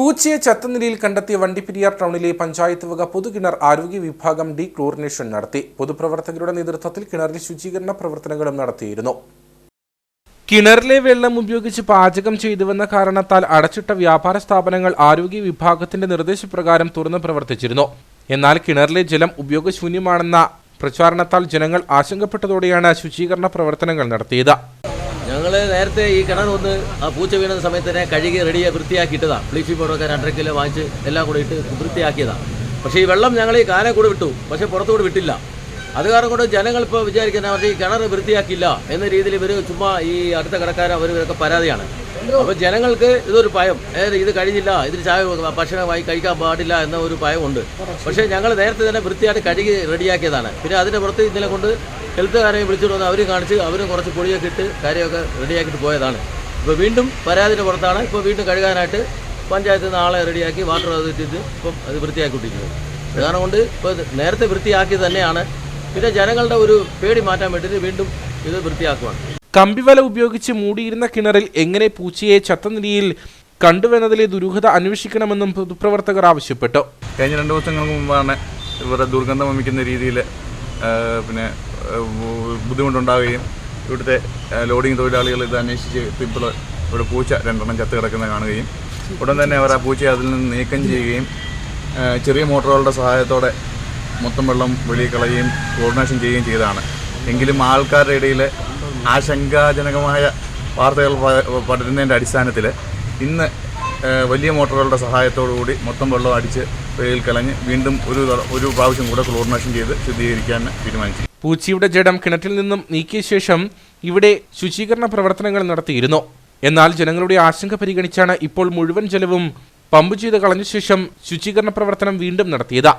പൂച്ചയെ ചത്ത നിലയിൽ കണ്ടെത്തിയ വണ്ടിപ്പെരിയാർ ടൗണിലെ പഞ്ചായത്ത് വക പൊതുകിണർ ആരോഗ്യ വിഭാഗം ഡി ക്ലോറിനേഷൻ നടത്തി. പൊതുപ്രവർത്തകരുടെ നേതൃത്വത്തിൽ കിണറിൽ ശുചീകരണ പ്രവർത്തനങ്ങളും നടത്തിയിരുന്നു. കിണറിലെ വെള്ളം ഉപയോഗിച്ച് പാചകം ചെയ്തുവെന്ന കാരണത്താൽ അടച്ചിട്ട വ്യാപാര സ്ഥാപനങ്ങൾ ആരോഗ്യ വിഭാഗത്തിന്റെ നിർദ്ദേശപ്രകാരം തുറന്ന് പ്രവർത്തിച്ചിരുന്നു. എന്നാൽ കിണറിലെ ജലം ഉപയോഗശൂന്യമാണെന്ന പ്രചാരണത്താൽ ജനങ്ങൾ ആശങ്കപ്പെട്ടതോടെയാണ് ശുചീകരണ പ്രവർത്തനങ്ങൾ നടത്തിയത്. ഞങ്ങൾ നേരത്തെ ഈ കിണർ ഒന്ന് ആ പൂച്ച വീണ സമയത്ത് കഴുകി റെഡിയായി വൃത്തിയാക്കിയിട്ടതാണ് ബ്ലീച്ചിങ് പൗഡറൊക്കെ രണ്ടര കിലോ വാങ്ങിച്ച് എല്ലാം കൂടെ ഇട്ട് വൃത്തിയാക്കിയതാണ് പക്ഷേ ഈ വെള്ളം ഞങ്ങൾ ഈ കാനെ കൂടെ വിട്ടു. പക്ഷേ പുറത്തുകൂടെ വിട്ടില്ല. അത് കാരണം കൊണ്ട് ജനങ്ങൾ ഇപ്പോൾ വിചാരിക്കുന്ന അവർ ഈ കിണർ വൃത്തിയാക്കില്ല എന്ന രീതിയിൽ ഇവർ ചുമ്മാ ഈ അടുത്ത കിടക്കാരെ അവർ ഇവരൊക്കെ പരാതിയാണ്. അപ്പോൾ ജനങ്ങൾക്ക് ഇതൊരു ഭയം. അതായത് ഇത് കഴിഞ്ഞില്ല ഇതിന് ചായ ഭക്ഷണമായി കഴിക്കാൻ പാടില്ല എന്ന ഒരു ഭയമുണ്ട്. പക്ഷേ ഞങ്ങൾ നേരത്തെ തന്നെ വൃത്തിയായിട്ട് കഴുകി റെഡിയാക്കിയതാണ്. പിന്നെ അതിന്റെ പുറത്ത് ഇന്നലെ കൊണ്ട് ഹെൽത്തുകാരെ വിളിച്ചിട്ട് വന്ന് അവരും കാണിച്ച് അവരും കുറച്ച് പൊടിയൊക്കെ ഇട്ട് കാര്യമൊക്കെ റെഡിയാക്കിയിട്ട് പോയതാണ്. ഇപ്പോൾ വീണ്ടും പരാതിയുടെ പുറത്താണ്. ഇപ്പോൾ വീണ്ടും കഴുകാനായിട്ട് പഞ്ചായത്തിൽ നിന്ന് ആളെ റെഡിയാക്കി വാട്ടർ അതോറിറ്റിയിൽ ഇപ്പം അത് വൃത്തിയാക്കിക്കൊണ്ടിരിക്കുന്നത് കാരണം കൊണ്ട് ഇപ്പോൾ നേരത്തെ വൃത്തിയാക്കി തന്നെയാണ്. പിന്നെ ജനങ്ങളുടെ ഒരു പേടി മാറ്റാൻ വേണ്ടിയിട്ട് വീണ്ടും ഇത് വൃത്തിയാക്കുവാണ്. കമ്പിവല ഉപയോഗിച്ച് മൂടിയിരുന്ന കിണറിൽ എങ്ങനെ പൂച്ചയെ ചത്ത നിലയിൽ കണ്ടുവെന്നതിലെ ദുരൂഹത അന്വേഷിക്കണമെന്നും പൊതുപ്രവർത്തകർ ആവശ്യപ്പെട്ടു. കഴിഞ്ഞ രണ്ട് ദിവസങ്ങൾക്ക് മുമ്പാണ് ഇവരുടെ ദുർഗന്ധം വമിക്കുന്ന രീതിയിൽ പിന്നെ ബുദ്ധിമുട്ടുണ്ടാവുകയും ഇവിടുത്തെ ലോഡിംഗ് തൊഴിലാളികൾ ഇത് അന്വേഷിച്ച് ഇപ്പോൾ ഇവിടെ പൂച്ച രണ്ടെണ്ണം ചത്ത് കിടക്കുന്നത് കാണുകയും ഉടൻ തന്നെ അവർ ആ പൂച്ചയെ അതിൽ നിന്ന് നീക്കം ചെയ്യുകയും ചെറിയ മോട്ടോറുകളുടെ സഹായത്തോടെ മൊത്തം വെള്ളം വെളിയിൽ കളയുകയും കോർഡിനേഷൻ ചെയ്യുകയും ചെയ്തതാണ്. എങ്കിലും ആൾക്കാരുടെ ഇടയിൽ ആശങ്കാജനകമായ വാർത്തകൾ പടരുന്നതിന്റെ അടിസ്ഥാനത്തിൽ ഇന്ന് വലിയ മോട്ടോറുകളുടെ കൂടി മൊത്തം വെള്ളം അടിച്ച് വെയിൽ കളഞ്ഞ് വീണ്ടും ഒരു ഒരു പ്രാവശ്യം കൂടെ ക്ലോറിനേഷൻ ചെയ്ത് ശുദ്ധീകരിക്കാൻ തീരുമാനിച്ചു. പൂച്ചയുടെ ജഡം കിണറ്റിൽ നിന്നും നീക്കിയ ശേഷം ഇവിടെ ശുചീകരണ പ്രവർത്തനങ്ങൾ നടത്തിയിരുന്നു. എന്നാൽ ജനങ്ങളുടെ ആശങ്ക പരിഗണിച്ചാണ് ഇപ്പോൾ മുഴുവൻ ജലവും പമ്പ് ചെയ്ത് കളഞ്ഞ ശേഷം ശുചീകരണ പ്രവർത്തനം വീണ്ടും നടത്തിയത്.